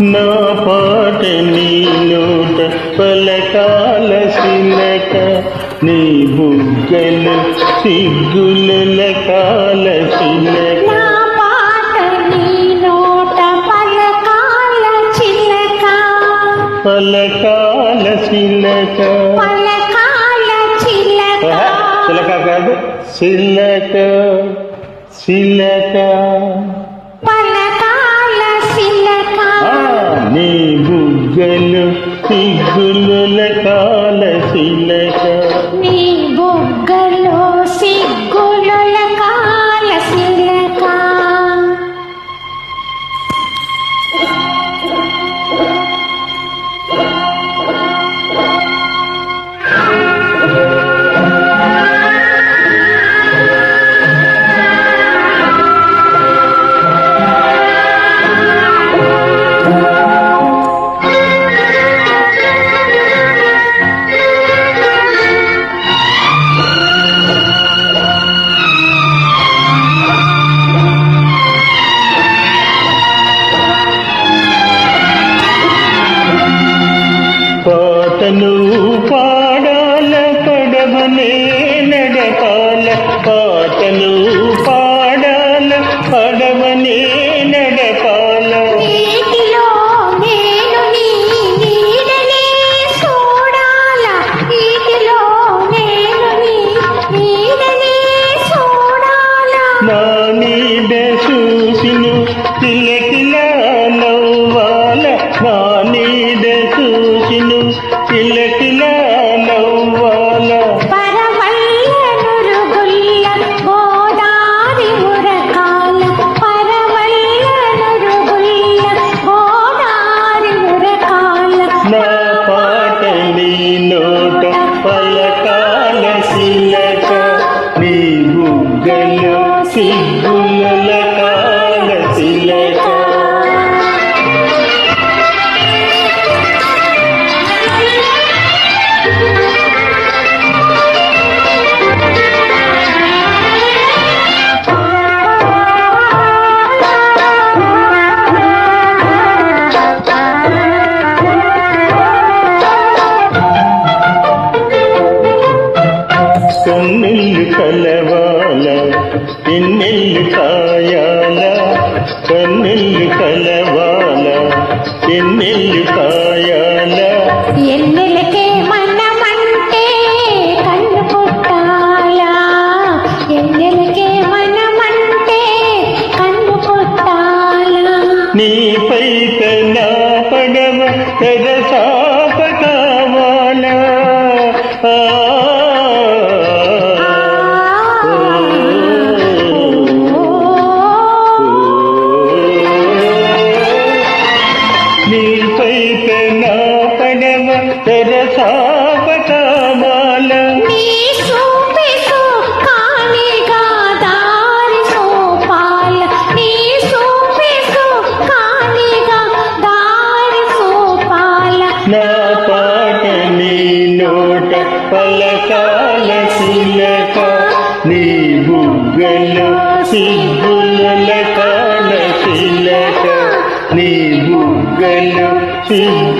నా పాట నీ నోట పలకాల శిలక నీ బుగ్గలు సిగ్గుల కాల నోట పలకాల పలకాల చిలక కాదు శిలక శిలక. కాల శిలక నీ బొగ్గలు చూడాల నా కిలకిల నవ్వాల నా నీడ కిలకిల కలవాల ఎన్నెల్లు కాయాల కన్నెల్లు కలవాల ఎన్నెల్లు కాయాల. ఎన్నెలకే మనమంటే కన్ను పుట్టాలా ఎన్నెలకే మనమంటే కన్ను పుట్టాలా నీపై నా పడవ తెరసాప కావాలా కావాలా నీ పాట నీ నోట పలకాల శిలక నీ బుగ్గలు సిగ్గుల కాల శిలక నీ బుగ్గలు సిగ్గుల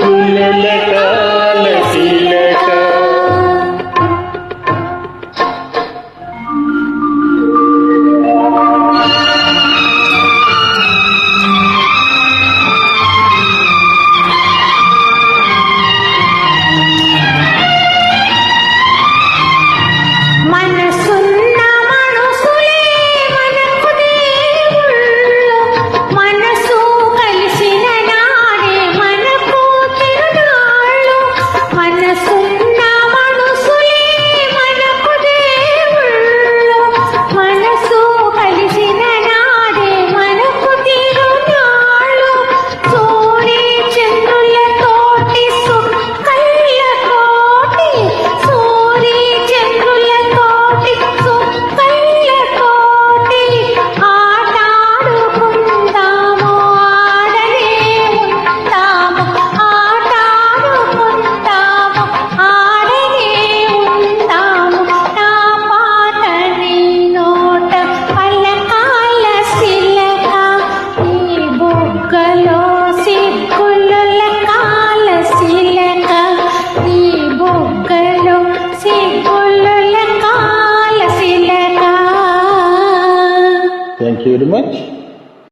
very much.